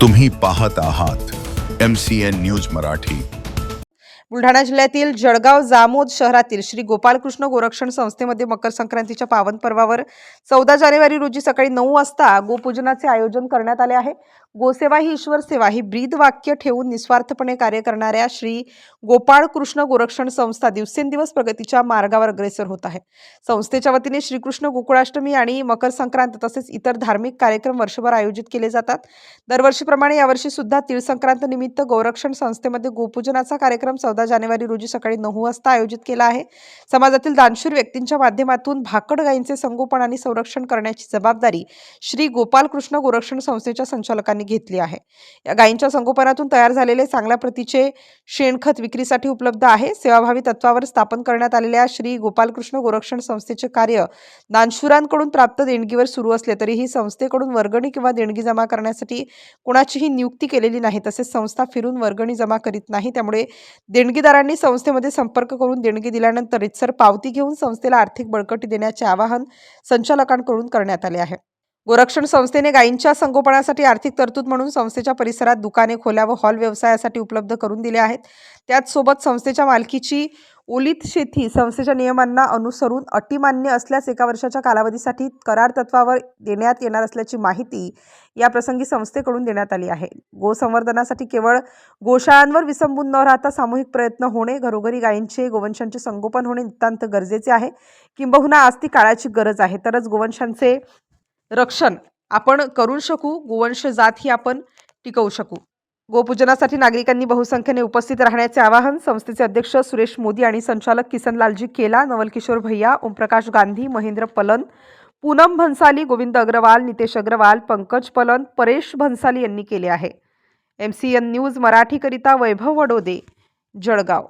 तुम्ही पाहत आहात M C N news Marathi. Buldhana जिल्ह्यातील जळगाव जामोद शहरातील श्री गोपालकृष्ण गोरक्षण संस्थेमध्ये मकर संक्रांतीच्या पावन पर्वावर चौदा जानेवारी रोजी सकाळी नऊ वाजता गोपूजनाचे आयोजन करण्यात आले आहे. गोसेवा ही ईश्वर सेवा ही ब्रीद वाक्य ठेवून निस्वार्थपणे कार्य करणाऱ्या श्री गोपाळ कृष्ण गोरक्षण संस्था दिवसेंदिवस प्रगतीच्या मार्गावर अग्रेसर होत आहे. संस्थेच्या वतीने श्रीकृष्ण गोकुळाष्टमी आणि मकर संक्रांत तसेच इतर धार्मिक कार्यक्रम वर्षभर आयोजित केले जातात. दरवर्षीप्रमाणे यावर्षी सुद्धा तीळ संक्रांत निमित्त गोरक्षण संस्थेमध्ये गोपूजनाचा कार्यक्रम चौदा जानेवारी रोजी सकाळी नऊ वाजता आयोजित केला आहे. समाजातील दानशूर व्यक्तींच्या माध्यमातून भाकड गायींचे संगोपन आणि संरक्षण करण्याची जबाबदारी श्री गोपालकृष्ण गोरक्षण संस्थेच्या संचालकांनी घेतली आहे. या गायींच्या संगोपनातून तयार झालेले चांगल्या प्रतीचे शेणखत विक्रीसाठी उपलब्ध आहे. सेवाभावी तत्वावर स्थापन करण्यात आलेल्या श्री गोपालकृष्ण गोरक्षण संस्थेचे कार्य दानशुरांकडून प्राप्त देणगीवर सुरू असले तरीही संस्थेकडून वर्गणी किंवा देणगी जमा करण्यासाठी कुणाचीही नियुक्ती केलेली नाही. तसेच संस्था फिरून वर्गणी जमा करीत नाही. त्यामुळे देणगीदारांनी संस्थेमध्ये संपर्क करून देणगी दिल्यानंतर रितसर पावती घेऊन संस्थेला आर्थिक बळकटी देण्याचे आवाहन संचालकांकडून करण्यात आले आहे. गोरक्षण संस्थेने गायींच्या संगोपनासाठी आर्थिक तरतूद म्हणून संस्थेच्या परिसरात दुकाने खोल्या व हॉल व्यवसायासाठी उपलब्ध करून दिले आहेत. त्याचसोबत संस्थेच्या मालकीची ओलित शेती संस्थेच्या नियमांना अनुसरून अटी मान्य असल्यास एका वर्षाच्या कालावधीसाठी करार तत्वावर देण्यात येणार असल्याची माहिती या प्रसंगी संस्थेकडून देण्यात आली आहे. गोसंवर्धनासाठी केवळ गोशाळांवर विसंबून न राहता सामूहिक प्रयत्न होणे घरोघरी गायींचे गोवंशांचे संगोपन होणे नितांत गरजेचे आहे. किंबहुना आज ती काळाची गरज आहे. तरच गोवंशांचे रक्षण. आपण करू शकू गोवंश जात ही आपण टिकवू शकू. गोपूजनासाठी नागरिकांनी बहुसंख्येने उपस्थित राहण्याचे आवाहन संस्थेचे अध्यक्ष सुरेश मोदी आणि संचालक किसनलालजी केला नवलकिशोर भैया ओमप्रकाश गांधी महेंद्र पलन पूनम भन्साली गोविंद अग्रवाल नितेश अग्रवाल पंकज पलन परेश भन्साली यांनी केले आहे. एम सी एन न्यूज मराठीकरिता वैभव वडोदे जळगाव.